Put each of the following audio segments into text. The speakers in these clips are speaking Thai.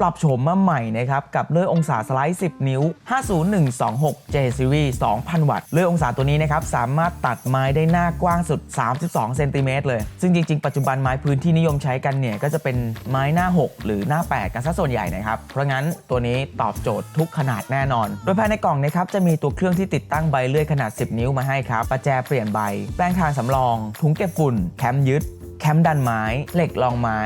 ปรับโฉมมาใหม่นะครับกับเลื่อยองศาสไลด์ 10 นิ้ว 50126 J Series 2,000 วัตต์ เลื่อยองศาตัวนี้นะครับสามารถตัดไม้ได้หน้ากว้างสุด 32 เซนติเมตรเลย ซึ่งจริง ๆ ปัจจุบันไม้พื้นที่นิยมใช้กันเนี่ยก็จะเป็นไม้หน้า 6 หรือหน้า 8 กันซะส่วนใหญ่นะครับ เพราะงั้นตัวนี้ตอบโจทย์ทุกขนาดแน่นอน โดยภายในกล่องนะครับจะมีตัวเครื่องที่ติดตั้งใบเลื่อยขนาด 10 นิ้วมาให้ครับประแจเปลี่ยนใบ แป้งทางสำรอง ถุงเก็บฝุ่น แคมยึด แคมดันไม้ เหล็กรองไม้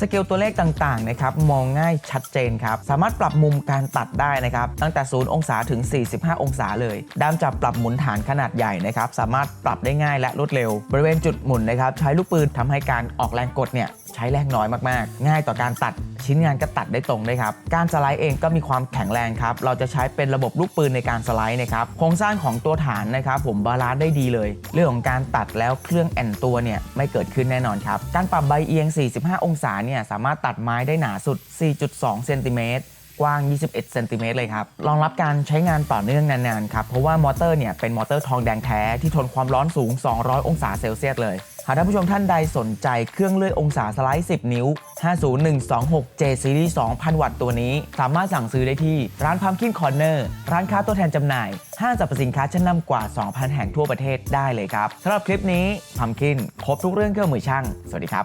สเกลตัวเลขต่างๆนะครับมองง่ายชัดเจนครับ สามารถปรับมุมการตัดได้นะครับ ตั้งแต่ 0 องศาถึง 45 องศาเลย ด้ามจับปรับหมุนฐานขนาดใหญ่นะครับ สามารถปรับได้ง่ายและรวดเร็ว บริเวณจุดหมุนนะครับ ใช้ลูกปืนทำให้การออกแรงกดเนี่ย ช้แรงน้อยมากๆ ง่ายต่อการตัดชิ้นงานก็ตัดได้ตรงด้วยครับ การสไลด์เองก็มีความแข็งแรงครับ เราจะใช้เป็นระบบลูกปืนในการสไลด์นะครับ โครงสร้างของตัวฐานนะครับผมบาลานซ์ได้ดีเลย เรื่องของการตัดแล้วเครื่องแอนตัวเนี่ยไม่เกิดขึ้นแน่นอนครับ การปรับใบเอียง 45 องศาเนี่ยสามารถตัดไม้ได้หนาสุด 4.2 เซนติเมตรกว้าง 21 เซนติเมตรเลยครับ รองรับการใช้งานต่อเนื่องนานๆครับ เพราะว่ามอเตอร์เนี่ยเป็นมอเตอร์ทองแดงแท้ที่ทนความร้อนสูง 200 องศาเซลเซียสเลย หากท่านผู้ชมท่านใดสนใจเครื่องเลื่อยองศาสไลด์ 10 นิ้ว 50126 J Series 2,000 วัตต์ตัวนี้ สามารถสั่งซื้อได้ที่ร้านพัมคินคอร์เนอร์ร้านค้าตัวแทนจำหน่าย ห้างสรรพสินค้าชั้นนำกว่า 2,000 แห่งทั่วประเทศได้เลยครับสำหรับคลิปนี้พัมคินครบทุกเรื่องเครื่องมือช่าง สวัสดีครับ